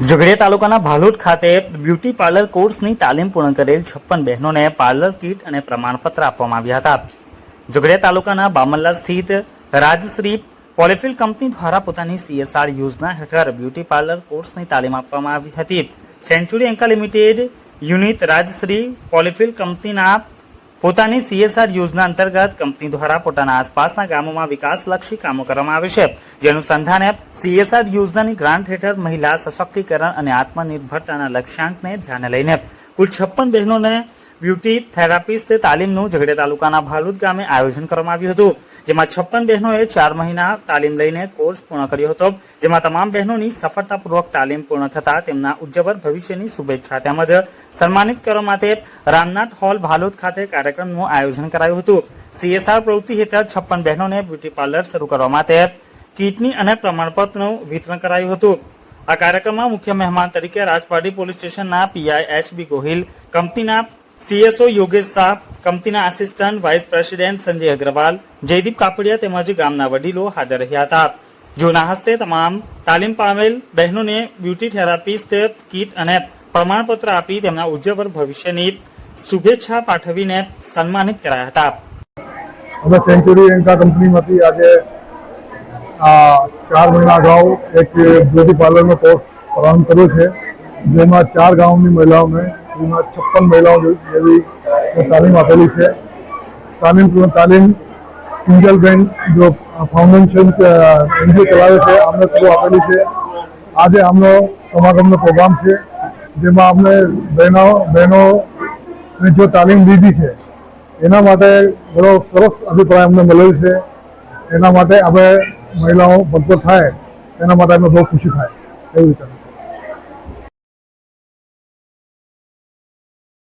ઝઘડિયા તાલુકાના ભાલોટ ખાતે beauty parlour કોર્સની તાલીમ પૂર્ણ કરેલ છપ્પન બહેનોને પાર્લર કીટ અને પ્રમાણપત્ર આપવામાં આવ્યા હતા. ઝઘડિયા તાલુકાના બામલ્લા સ્થિત રાજશ્રી પોલિફિલ કંપની દ્વારા પોતાની સીએસઆર યોજના હેઠળ બ્યુટી પાર્લર કોર્સની તાલીમ આપવામાં આવી હતી. Century Enka limited unit Rajshree Polyfil કંપનીના પોતાની સીએસઆર યોજના અંતર્ગત કંપની દ્વારા પોતાના આસપાસના ગામોમાં વિકાસલક્ષી કામો કરવામાં આવે છે. જેનું સંધાને સીએસઆર યોજનાની ગ્રાન્ટ હેઠળ મહિલા સશક્તિકરણ અને આત્મનિર્ભરતાના લક્ષ્યાંકને ધ્યાને લઈને કુલ છપ્પન બહેનોને બ્યુટી થેરાપિસ્ટ તાલીમનું ઝઘડિયા તાલુકાના ભાલુદ ગામે આયોજન કરવામાં આવ્યું હતું. જેમાં છપ્પન બહેનોએ ચાર મહિના તાલીમ લઈને કોર્સ પૂર્ણ કર્યો હતો. જેમાં તમામ બહેનોની સફળતાપૂર્વક તાલીમ પૂર્ણ થતા તેમના ઉજ્જવળ ભવિષ્યની શુભેચ્છા તેમજ સન્માનિત કરવા માટે રામનાથ હોલ ભાલુદ ખાતે કાર્યક્રમનું આયોજન કરાયું હતું. સીએસઆર પ્રવૃત્તિ હેઠળ છપ્પન બહેનોને બ્યુટી પાર્લર શરૂ કરવા માટે કીટની અને પ્રમાણપત્રનું વિતરણ કરાયું હતું. આ કાર્યક્રમમાં મુખ્ય મહેમાન તરીકે રાજપાટી પોલીસ સ્ટેશનના પીઆઈ એચ બી ગોહિલ, કંપનીના સીએસઓ યોગેશ શાહ, કંપનીના assistant vice president Sanjay Agarwal, Jaydeep Kapadia તેમજ ગામના વડીલો હાજર રહ્યા હતા. જોના હસ્તે તમામ તાલીમ પામેલ બહેનોને બ્યુટી થેરાપિસ્ટ કીટ અને પ્રમાણપત્ર આપી તેમના ઉજ્જવળ ભવિષ્યની શુભેચ્છા પાઠવીને સન્માનિત કરાયા હતા. અમે સેન્ચુરી એન્કા કંપનીમાંથી આજે ચાર મહિના અગાઉ એક બ્યુટી પાર્લરનો કોર્સ પ્રારંભ કર્યો છે, જેમાં ચાર ગામની મહિલાઓને એમાં છપ્પન મહિલાઓ જેવી તાલીમ આપેલી છે. તાલીમ તાલીમ કિંજલબેન જો ફાઉન્ડેશન એનજીઓ ચલાવે છે અમને થ્રુ આપેલી છે. આજે આમનો સમાગમનો પ્રોગ્રામ છે, જેમાં અમને બહેનો બહેનોને જો તાલીમ લીધી છે, એના માટે બહુ સરસ અભિપ્રાય અમને મળેલ છે. એના માટે આપણે મહિલાઓ ભરપૂર થાય, એના માટે અમને બહુ ખુશી થાય, એવી રીતે